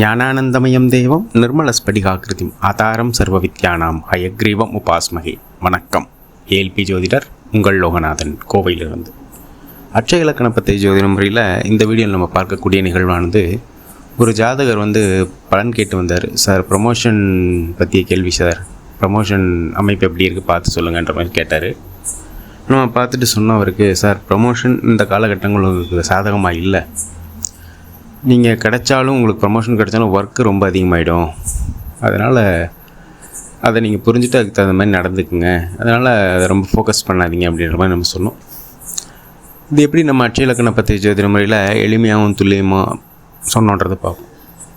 ஞானானந்தமயம் தேவம் நிர்மலஸ்படிகாக்கிருதிம் ஆதாரம் சர்வ வித்யானாம் ஹயக்ரீவம் உபாஸ்மகே. வணக்கம். ஏல்பி ஜோதிடர் உங்கள் லோகநாதன் கோவையிலிருந்து. அட்சய இலக்கண பற்றி ஜோதிட முறையில் இந்த வீடியோவில் நம்ம பார்க்கக்கூடிய நிகழ்வானது ஒரு ஜாதகர் வந்து பலன் கேட்டு வந்தார். சார் ப்ரமோஷன் பற்றிய கேள்வி சார். ப்ரமோஷன் அமைப்பு எப்படி இருக்குது பார்த்து சொல்லுங்கன்ற மாதிரி கேட்டார். நம்ம பார்த்துட்டு சொன்னோம் அவருக்கு சார் ப்ரமோஷன் இந்த காலகட்டங்கள் சாதகமாக இல்லை? நீங்கள் கிடைச்சாலும் உங்களுக்கு ப்ரமோஷன் கிடைச்சாலும் ஒர்க்கு ரொம்ப அதிகமாகிடும் அதனால் அதை நீங்கள் புரிஞ்சுட்டு அதுக்கு தகுந்த மாதிரி நடந்துக்குங்க. அதனால் அதை ரொம்ப ஃபோக்கஸ் பண்ணாதீங்க அப்படின்ற மாதிரி நம்ம சொன்னோம் இது எப்படி நம்ம அட்சய இலக்கண பற்றி ஜோதிட முறையில் எளிமையாகவும் துல்லியமாக சொன்னோன்றதை பார்ப்போம்.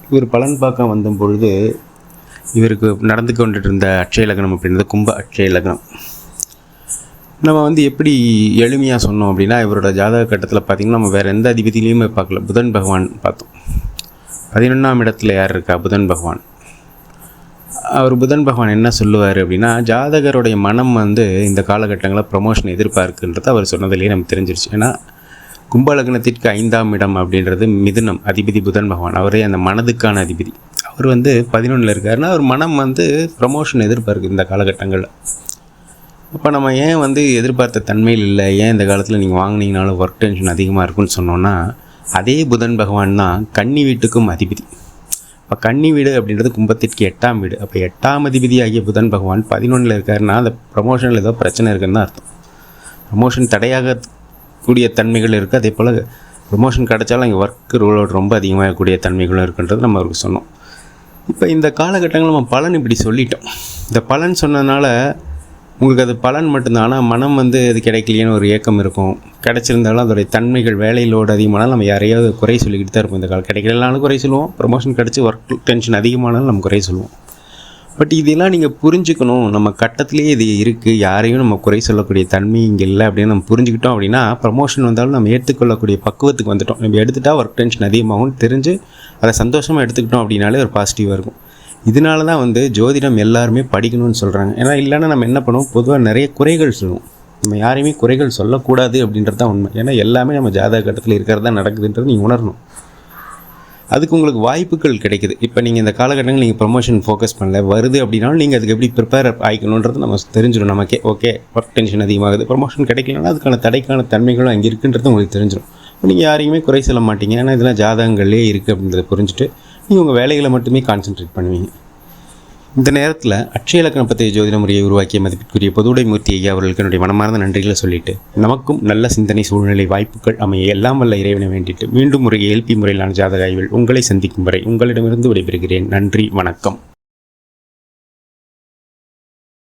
இவர் பலன் பார்க்க வந்த பொழுது இவருக்கு நடந்து கொண்டுட்டு இருந்த அட்சய லக்னம் அப்படின்றது கும்ப அட்சய லக்னம் நம்ம வந்து எப்படி எளிமையாக சொன்னோம் அப்படின்னா இவரோட ஜாதக கட்டத்தில் பார்த்திங்கன்னா நம்ம வேறு எந்த அதிபதியிலையுமே பார்க்கல. புதன் பகவான் பார்த்தோம். பதினொன்றாம் இடத்துல யார் இருக்கா? புதன் பகவான். அவர் புதன் பகவான் என்ன சொல்லுவார் அப்படின்னா ஜாதகருடைய மனம் வந்து இந்த காலகட்டங்களில் ப்ரொமோஷன் எதிர்பார்க்குன்றது அவர் சொன்னதுலேயே நமக்கு தெரிஞ்சிருச்சு. ஏன்னா கும்பலக்னத்திற்கு ஐந்தாம் இடம் அப்படின்றது மிதுனம் அதிபதி புதன் பகவான். அவரே அந்த மனதுக்கான அதிபதி. அவர் வந்து பதினொன்றில் இருக்காருன்னா அவர் மனம் வந்து ப்ரமோஷன் எதிர்பார்க்கு இந்த காலகட்டங்களில். அப்போ நம்ம ஏன் வந்து எதிர்பார்த்த தன்மையில் இல்லை? ஏன் இந்த காலத்தில் நீங்கள் வாங்கினீங்கனாலும் ஒர்க் டென்ஷன் அதிகமாக இருக்குன்னு சொன்னோன்னா அதே புதன் பகவான் தான் கன்னி வீட்டுக்கும் அதிபதி. இப்போ கன்னி வீடு அப்படின்றது கும்பத்திற்கு எட்டாம் வீடு. அப்போ எட்டாம் அதிபதி ஆகிய புதன் பகவான் பதினொன்றில் இருக்காருன்னா அந்த ப்ரமோஷனில் ஏதோ பிரச்சனை இருக்குன்னு தான் அர்த்தம். ப்ரமோஷன் தடையாக கூடிய தன்மைகள் இருக்குது அதே போல் ப்ரமோஷன் கிடைச்சாலும் அங்கே ஒர்க் ரோலோடு ரொம்ப அதிகமாகக்கூடிய தன்மைகளும் இருக்குன்றது நம்ம அவருக்கு சொன்னோம். இப்போ இந்த காலகட்டங்கள் நம்ம பலன் இப்படி சொல்லிட்டோம். இந்த பலன் சொன்னதுனால உங்களுக்கு அது பலன் மட்டும்தான். ஆனால் மனம் வந்து அது கிடைக்கலையேன்னு ஒரு ஏக்கம் இருக்கும். கிடச்சிருந்தாலும் அதோடைய தன்மைகள் வேலையிலோடு அதிகமானாலும் நம்ம யாரையாவது குறை சொல்லிக்கிட்டு தான் இருப்போம் இந்த காலம் கிடைக்கலனாலும் குறை சொல்லுவோம். ப்ரொமோஷன் கிடச்சி ஒர்க் டென்ஷன் அதிகமானாலும் நம்ம குறை சொல்லுவோம். பட் இதெல்லாம் நீங்கள் புரிஞ்சுக்கணும். நம்ம கட்டத்திலேயே இது இருக்குது யாரையும் நம்ம குறை சொல்லக்கூடிய தன்மை இங்கே இல்லை அப்படின்னு நம்ம புரிஞ்சுக்கிட்டோம் அப்படின்னா ப்ரமோஷன் வந்தாலும் நம்ம ஏற்றுக்கொள்ளக்கூடிய பக்குவத்துக்கு வந்துட்டோம். நம்ம எடுத்துட்டால் ஒர்க் டென்ஷன் அதிகமாகும் தெரிஞ்சு அதை சந்தோஷமாக எடுத்துக்கிட்டோம் அப்படின்னாலே ஒரு பாசிட்டிவாக இருக்கும். இதனால தான் வந்து ஜோதிடம் எல்லாருமே படிக்கணும்னு சொல்கிறாங்க ஏன்னா இல்லைன்னா நம்ம என்ன பண்ணுவோம்? பொதுவாக நிறைய குறைகள் சொல்லுவோம். நம்ம யாரையுமே குறைகள் சொல்லக்கூடாது அப்படின்றது தான் உண்மை. ஏன்னா எல்லாமே நம்ம ஜாதக கட்டத்தில் இருக்கிறதா நடக்குதுன்றது நீங்கள் உணரணும். அதுக்கு உங்களுக்கு வாய்ப்புகள் கிடைக்குது. இப்போ நீங்கள் இந்த காலகட்டங்கள் நீங்கள் ப்ரொமோஷன் ஃபோக்கஸ் பண்ணல வருது அப்படின்னாலும் நீங்கள் அதுக்கு எப்படி ப்ரிப்பேர் ஆகிக்கணுன்றது நம்ம தெரிஞ்சிடும். நமக்கே ஓகே ஒர்க் டென்ஷன் அதிகமாகுது ப்ரொமோஷன் கிடைக்கலனா அதுக்கான தடைக்கான தன்மைகளும் அங்கே இருக்குன்றது உங்களுக்கு தெரிஞ்சிடும். நீங்கள் யாரையுமே குறை சொல்ல மாட்டீங்க. ஏன்னா இதெல்லாம் ஜாதகங்கள்லேயே இருக்குது அப்படின்றத புரிஞ்சுட்டு நீங்கள் உங்கள் வேலைகளை மட்டுமே கான்சென்ட்ரேட் பண்ணுவீங்க. இந்த நேரத்தில் அட்சய இலக்கண பத்திய ஜோதிட முறையை உருவாக்கிய மதிப்பிற்குரிய பொதுவுடைமூர்த்தி ஐயா அவர்களுக்கு என்னுடைய மனமார்ந்த நன்றிகளை சொல்லிட்டு நமக்கும் நல்ல சிந்தனை சூழ்நிலை வாய்ப்புகள் அமைய எல்லாம் வல்ல இறைவனை வேண்டிட்டு மீண்டும் ஒரு ஏல்பி முறையிலான ஜாதக ஆய்வில் உங்களை சந்திக்கும் வரை உங்களிடமிருந்து விடைபெறுகிறேன். நன்றி வணக்கம்.